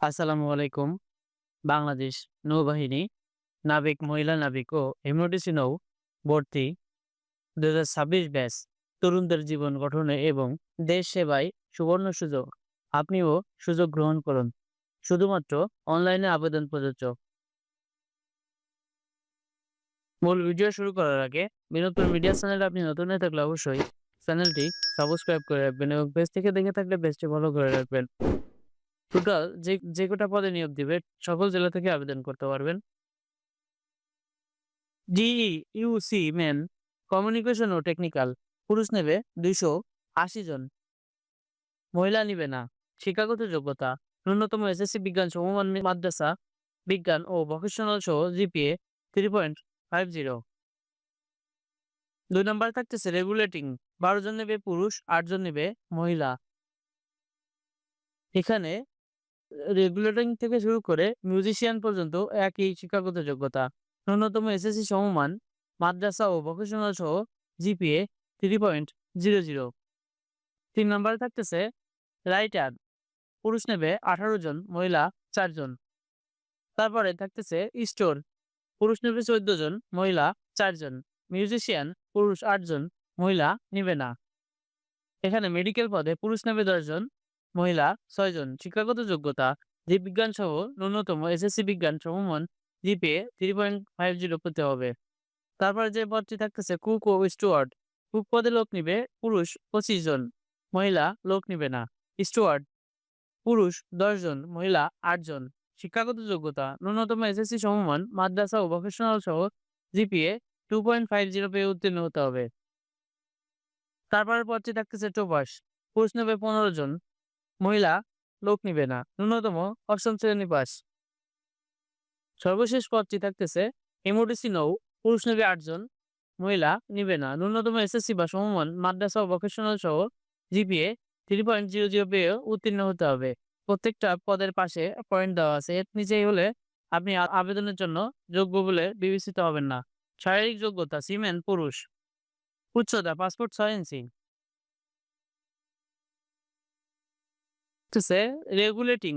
আসসালামু আলাইকুম। বাংলাদেশ নৌবাহিনী, নাবিক মহিলা নাবিক ও এমওডিসি নৌ ভর্তি দু ব্যাচ, তরুণদের জীবন গঠনে এবং দেশ সেবায় সুবর্ণ সুযোগ। আপনিও সুযোগ গ্রহণ করুন। শুধুমাত্র অনলাইনে আবেদন প্রযোজ্য। মূল ভিডিও শুরু করার আগে বিনোদন মিডিয়া চ্যানেলে আপনি নতুন হয়ে থাকলে অবশ্যই চ্যানেলটি সাবস্ক্রাইব করে রাখবেন এবং পেজ থেকে দেখে থাকলে পেজটি ফলো করে রাখবেন। টোটাল যে যে কটা পদে নিয়োগ দিবে, সকল জেলা থেকে আবেদন করতে পারবেন। ডিই ইউসি মেন কমিউনিকেশন ও টেকনিক্যাল পুরুষ নেবে দুইশো আশি জন। মহিলা নিবে না। শিক্ষাগত যোগ্যতা, ন্যূনতম এসএসসি বিজ্ঞান সমমান মাদ্রাসা, বিজ্ঞান ও ভোকেশনাল সহ GPA three point five zero দুই নম্বর থাকতেছে রেগুলেটিং বারো জন নেবে পুরুষ, আট জন নেবে মহিলা। এখানে রেগুলেটিং থেকে শুরু করে মিউজিশিয়ান পর্যন্ত একই শিক্ষাগত যোগ্যতা। ন্যূনতম এসএসসি সমমান মাদ্রাসা ও ভোকেশনাল সহ GPA three point zero zero তিন নম্বরে থাকতেছে রাইটার পুরুষ নেবে আঠারো জন, মহিলা চারজন তারপরে থাকতেছে স্টোর পুরুষ নেবে চোদ্দ জন, মহিলা চারজন মিউজিশিয়ান পুরুষ আটজন মহিলা নেবে না। এখানে মেডিকেল পদে পুরুষ নেবে দশজন মহিলা, ছয়জন শিক্ষাগত যোগ্যতা জীববিজ্ঞান সহ ন্যূনতম এসএসসি বিজ্ঞান সমমান GPA three point five zero পেতে হবে। তারপরে যে পদটি থাকতেছে, কুক ও স্টুয়ার্ড কুক পদে লোক নিবে পুরুষ পঁচিশ জন, মহিলা লোক নিবে না। স্টুয়ার্ড পুরুষ জন, মহিলা আটজন শিক্ষাগত যোগ্যতা, ন্যূনতম এসএসসি সমমান মাদ্রাসা ও ভোকেশনাল সহ GPA two point five zero পেয়ে উত্তীর্ণ হতে হবে। তারপরের পদটি থাকতেছে টোপাস, পুরুষ নেবে পনেরো জন মহিলা লোক নিবে না। ন্যূনতম অষ্টম শ্রেণি পাস। সর্বশেষ পদটি থাকতেছে এমওডিসি নৌ, পুরুষ নেবে আটজন মহিলা নিবে না। ন্যূনতম এসএসসি বা সমমান মাদ্রাসা ভোকেশনাল সহ GPA three point zero zero পেয়ে উত্তীর্ণ হতে হবে। প্রত্যেকটা পদের পাশে পয়েন্ট দেওয়া আছে। এর নিচেই হলে আপনি আবেদনের জন্য যোগ্য বলে বিবেচিত হবেন না। শারীরিক যোগ্যতা সিমেন পুরুষ। উচ্চতা পাসপোর্ট ছয় ইঞ্চি। হচ্ছে রেগুলেটিং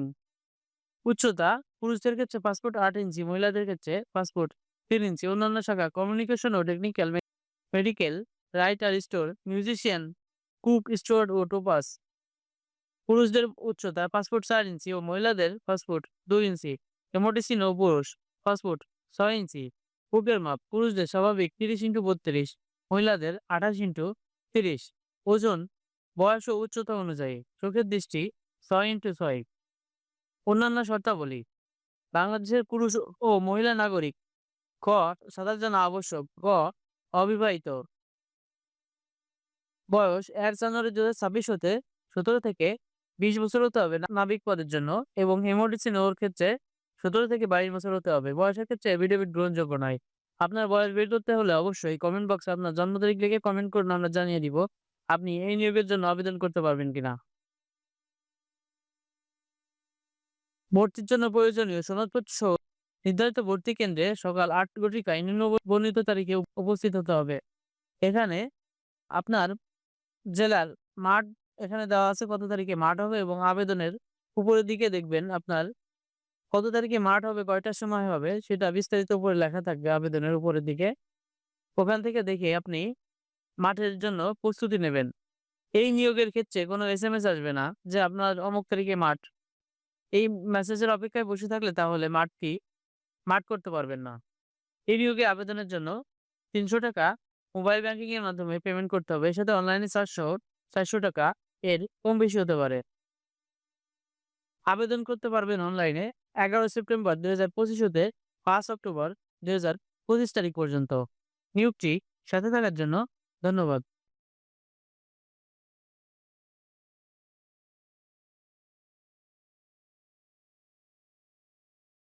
উচ্চতা পুরুষদের ক্ষেত্রে পাসপোর্ট আট ইঞ্চি, মহিলাদের ক্ষেত্রে পাসপোর্ট তিন ইঞ্চি, অন্যান্য শাখা কমিউনিকেশন ও technical medical writer store musician cook store ও টোপাস পুরুষদের উচ্চতা পাসপোর্ট চার ইঞ্চি ও মহিলাদের পাসপোর্ট দুই ইঞ্চি। এমোটিসিন ও পুরুষ পাসপোর্ট ছয় ইঞ্চি। বুকের মাপ, পুরুষদের স্বাভাবিক তিরিশ ইন্টু বত্রিশ, মহিলাদের আঠাশ ইন্টু তিরিশ। ওজন, বয়স ও উচ্চতা অনুযায়ী, চোখের দৃষ্টি ছয় ইন্টু ছয় অন্যান্য শর্তাবলী বাংলাদেশের পুরুষ ও মহিলা নাগরিক, ক সাঁতার জানা আবশ্যক, গ, অবিবাহিত। বয়স এক জানুয়ারি দু হাজার ছাব্বিশ হতে সতেরো থেকে বিশ বছর হতে হবে নাবিক পদের জন্য এবং হেমোডিসি নৌর ক্ষেত্রে সতেরো থেকে বাইশ বছর হতে হবে। বয়সের ক্ষেত্রে এভিডেভিট গ্রহণযোগ্য নয়। আপনার বয়স বের করতে হলে অবশ্যই কমেন্ট বক্সে আপনার জন্ম তারিখ লিখে কমেন্ট করুন, আমরা জানিয়ে দিব আপনি এই নিয়োগের জন্য আবেদন করতে পারবেন কিনা। ভর্তির জন্য প্রয়োজনীয় সনদপত্র সহ নির্ধারিত ভর্তি কেন্দ্রে সকাল আট ঘটিকায় নিম্ন বর্ণিত তারিখে উপস্থিত হতে হবে। এখানে আপনার জেলার মাঠ এখানে দেওয়া আছে কত তারিখে মাঠ হবে এবং আবেদনের উপরের দিকে দেখবেন আপনার কত তারিখে মাঠ হবে, কয়টার সময় হবে, সেটা বিস্তারিত উপরে লেখা থাকবে আবেদনের উপরের দিকে। ওখান থেকে দেখে আপনি মাঠের জন্য প্রস্তুতি নেবেন। এই নিয়োগের ক্ষেত্রে কোনো এস এম এস আসবে না যে আপনার অমুক তারিখে মাঠ এই মেসেজের অপেক্ষায় বসে থাকলে তাহলে মাঠটি মাঠ করতে পারবেন না। এই নিয়োগে আবেদনের জন্য তিনশো টাকা মোবাইল ব্যাংকিং এর মাধ্যমে পেমেন্ট করতে হবে। এর সাথে অনলাইনে চারশো চারশো টাকা এর কম বেশি হতে পারে। আবেদন করতে পারবেন অনলাইনে এগারো সেপ্টেম্বর দুই হাজার পঁচিশ হতে পাঁচ অক্টোবর দুই হাজার পঁচিশ তারিখ পর্যন্ত। নিয়োগটি সাথে থাকার জন্য ধন্যবাদ।